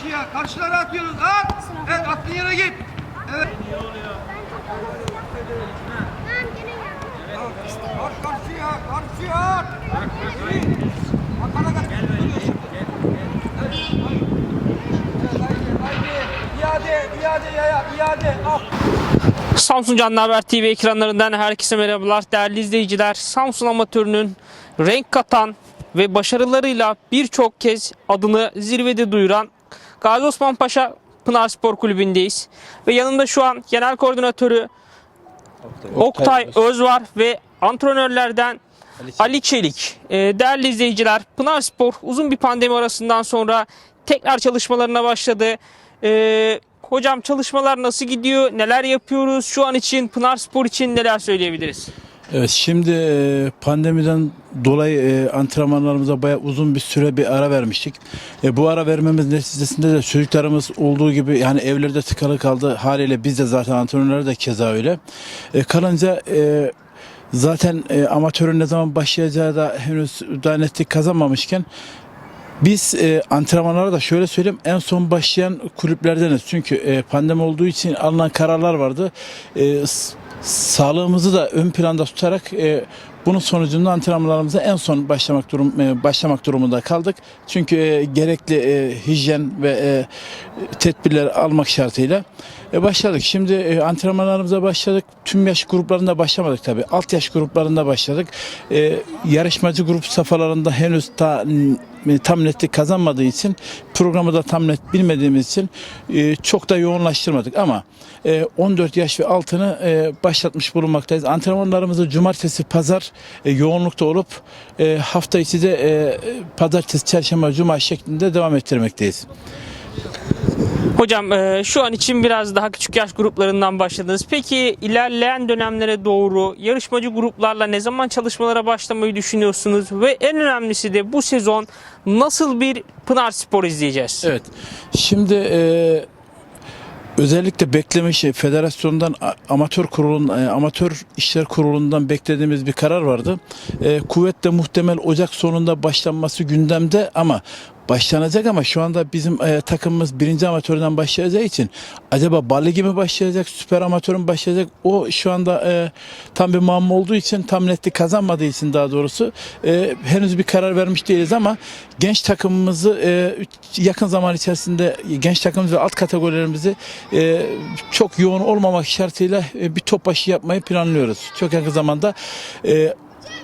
karşıya. Karşılara atıyoruz. At. Evet attığın yere git. Evet. At karşıya. Karşıya at. Bakana kadar. İade, iade iade. Samsun Canlı Haber TV ekranlarından herkese merhabalar değerli izleyiciler. Samsun amatörünün renk katan ve başarılarıyla birçok kez adını zirvede duyuran Gazi Osman Paşa Pınar Spor Kulübü'ndeyiz. Ve yanımda şu an genel koordinatörü Oktay Öz var ve antrenörlerden Ali Çelik. Ee, değerli izleyiciler Pınar Spor uzun bir pandemi arasından sonra tekrar çalışmalarına başladı. Ee, hocam çalışmalar nasıl gidiyor? Neler yapıyoruz? Şu an için Pınar Spor için neler söyleyebiliriz? Evet şimdi e, pandemiden dolayı e, antrenmanlarımıza bayağı uzun bir süre bir ara vermiştik. E, bu ara vermemiz neticesinde de çocuklarımız olduğu gibi yani evlerde tıkalı kaldı. Haliyle biz de zaten antrenörler de keza öyle. E, kalınca e, zaten e, amatörün ne zaman başlayacağı da henüz daha netlik kazanmamışken biz e, antrenmanlara da şöyle söyleyeyim en son başlayan kulüplerdeniz. Çünkü e, pandemi olduğu için alınan kararlar vardı. E, sağlığımızı da ön planda tutarak e, bunun sonucunda antrenmanlarımıza en son başlamak durum e, başlamak durumunda kaldık. Çünkü e, gerekli e, hijyen ve e, tedbirler almak şartıyla e, başladık. Şimdi e, antrenmanlarımıza başladık. Tüm yaş gruplarında başlamadık tabii. Alt yaş gruplarında başladık. E, yarışmacı grup safhalarında henüz ta, tam netlik kazanmadığı için programı da tam net bilmediğimiz için e, çok da yoğunlaştırmadık ama e, 14 yaş ve altını e, başlatmış bulunmaktayız. Antrenmanlarımızı cumartesi, pazar e, yoğunlukta olup e, hafta içi de e, pazartesi, çarşamba, cuma şeklinde devam ettirmekteyiz. Hocam e, şu an için biraz daha küçük yaş gruplarından başladınız. Peki ilerleyen dönemlere doğru yarışmacı gruplarla ne zaman çalışmalara başlamayı düşünüyorsunuz? Ve en önemlisi de bu sezon nasıl bir Pınar Spor izleyeceğiz? Evet. Şimdi e, özellikle beklemiş federasyondan a- amatör kurulun e, amatör işler kurulundan beklediğimiz bir karar vardı. E, kuvvetle muhtemel Ocak sonunda başlanması gündemde ama başlanacak ama şu anda bizim e, takımımız birinci amatörden başlayacağı için acaba Bal Ligi mi başlayacak, süper amatör mü başlayacak? O şu anda e, tam bir muamma olduğu için tam netlik kazanmadığı için daha doğrusu e, henüz bir karar vermiş değiliz ama genç takımımızı e, yakın zaman içerisinde genç takımımız ve alt kategorilerimizi e, çok yoğun olmamak şartıyla e, bir top başı yapmayı planlıyoruz. Çok yakın zamanda e,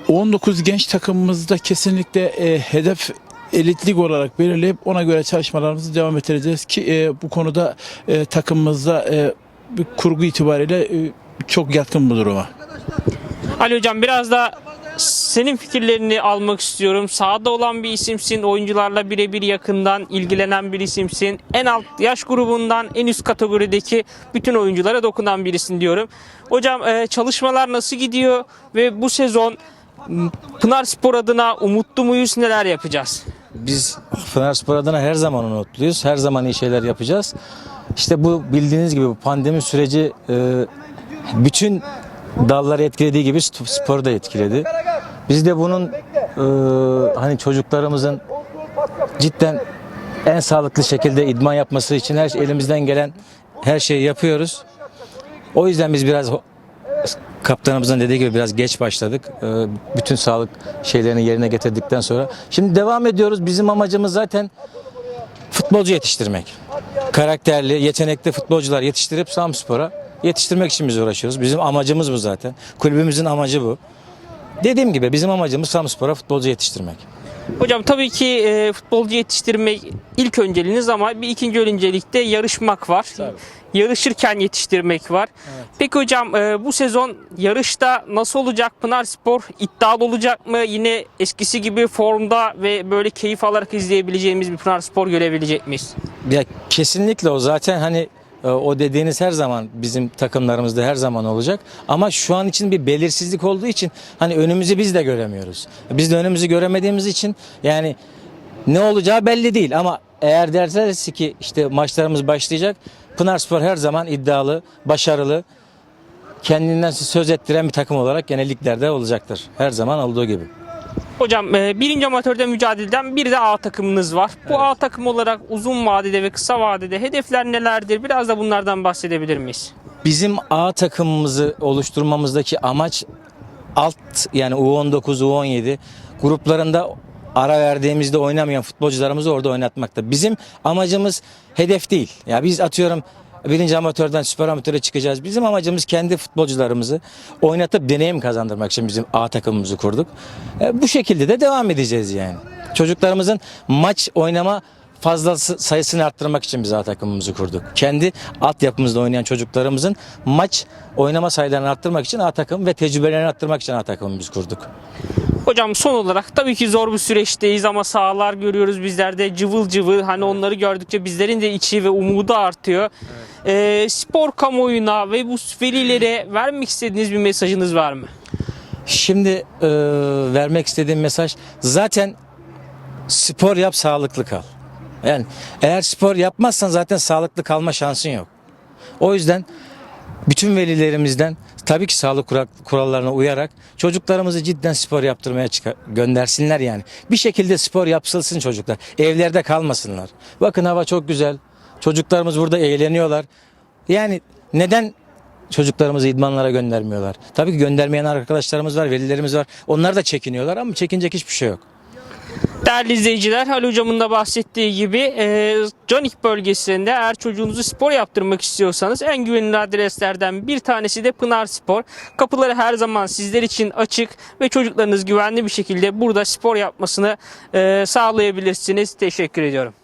19 genç takımımızda kesinlikle e, hedef elitlik olarak belirleyip ona göre çalışmalarımızı devam ettireceğiz ki e, bu konuda e, takımımızda e, bir kurgu itibariyle e, çok yatkın bu duruma. Ali Hocam biraz da senin fikirlerini almak istiyorum. Sahada olan bir isimsin, oyuncularla birebir yakından ilgilenen bir isimsin. En alt yaş grubundan en üst kategorideki bütün oyunculara dokunan birisin diyorum. Hocam e, çalışmalar nasıl gidiyor ve bu sezon Pınar Spor adına umutlu muyuz, neler yapacağız? Biz Fenerspor adına her zaman umutluyuz. Her zaman iyi şeyler yapacağız. İşte bu bildiğiniz gibi bu pandemi süreci e, bütün dalları etkilediği gibi sporu da etkiledi. Biz de bunun e, hani çocuklarımızın cidden en sağlıklı şekilde idman yapması için her elimizden gelen her şeyi yapıyoruz. O yüzden biz biraz kaptanımızın dediği gibi biraz geç başladık. Ee, Bütün sağlık şeylerini yerine getirdikten sonra. Şimdi devam ediyoruz. Bizim amacımız zaten futbolcu yetiştirmek. Karakterli, yetenekli futbolcular yetiştirip Samspor'a yetiştirmek için biz uğraşıyoruz. Bizim amacımız bu zaten. Kulübümüzün amacı bu. Dediğim gibi bizim amacımız Samspor'a futbolcu yetiştirmek. Hocam tabii ki e, futbolcu yetiştirmek ilk önceliğiniz ama bir ikinci öncelikte yarışmak var. Yarışırken yetiştirmek var. Peki hocam e, bu sezon yarışta nasıl olacak Pınar Spor? iddialı olacak mı? Yine eskisi gibi formda ve böyle keyif alarak izleyebileceğimiz bir Pınar Spor görebilecek miyiz? Ya kesinlikle o zaten hani o dediğiniz her zaman bizim takımlarımızda her zaman olacak. Ama şu an için bir belirsizlik olduğu için hani önümüzü biz de göremiyoruz. Biz de önümüzü göremediğimiz için yani ne olacağı belli değil ama eğer derlerse ki işte maçlarımız başlayacak Pınarspor her zaman iddialı, başarılı, kendinden söz ettiren bir takım olarak gene liglerde olacaktır. Her zaman olduğu gibi. Hocam e, birinci amatörde mücadeleden bir de A takımınız var. Bu A takım olarak uzun vadede ve kısa vadede hedefler nelerdir? Biraz da bunlardan bahsedebilir miyiz? Bizim A takımımızı oluşturmamızdaki amaç alt yani U19, U17 gruplarında ara verdiğimizde oynamayan futbolcularımızı orada oynatmakta. Bizim amacımız hedef değil. Ya biz atıyorum birinci amatörden süper amatöre çıkacağız. Bizim amacımız kendi futbolcularımızı oynatıp deneyim kazandırmak için bizim A takımımızı kurduk. E, bu şekilde de devam edeceğiz yani. Çocuklarımızın maç oynama fazlası sayısını arttırmak için biz A takımımızı kurduk. Kendi altyapımızda oynayan çocuklarımızın maç oynama sayılarını arttırmak için A takım ve tecrübelerini arttırmak için A takımımızı kurduk. Hocam son olarak tabii ki zor bir süreçteyiz ama sahalar görüyoruz bizler de cıvıl cıvıl. Hani onları gördükçe bizlerin de içi ve umudu artıyor. E, spor kamuoyuna ve bu velilere vermek istediğiniz bir mesajınız var mı? Şimdi e, vermek istediğim mesaj zaten spor yap sağlıklı kal. Yani eğer spor yapmazsan zaten sağlıklı kalma şansın yok. O yüzden bütün velilerimizden tabii ki sağlık kural- kurallarına uyarak çocuklarımızı cidden spor yaptırmaya göndersinler yani. Bir şekilde spor yapsılsın çocuklar. Evlerde kalmasınlar. Bakın hava çok güzel. Çocuklarımız burada eğleniyorlar. Yani neden çocuklarımızı idmanlara göndermiyorlar? Tabii ki göndermeyen arkadaşlarımız var, velilerimiz var. Onlar da çekiniyorlar ama çekinecek hiçbir şey yok. Değerli izleyiciler, Halil Hocam'ın da bahsettiği gibi e, Canik bölgesinde eğer çocuğunuzu spor yaptırmak istiyorsanız en güvenilir adreslerden bir tanesi de Pınar Spor. Kapıları her zaman sizler için açık ve çocuklarınız güvenli bir şekilde burada spor yapmasını e, sağlayabilirsiniz. Teşekkür ediyorum.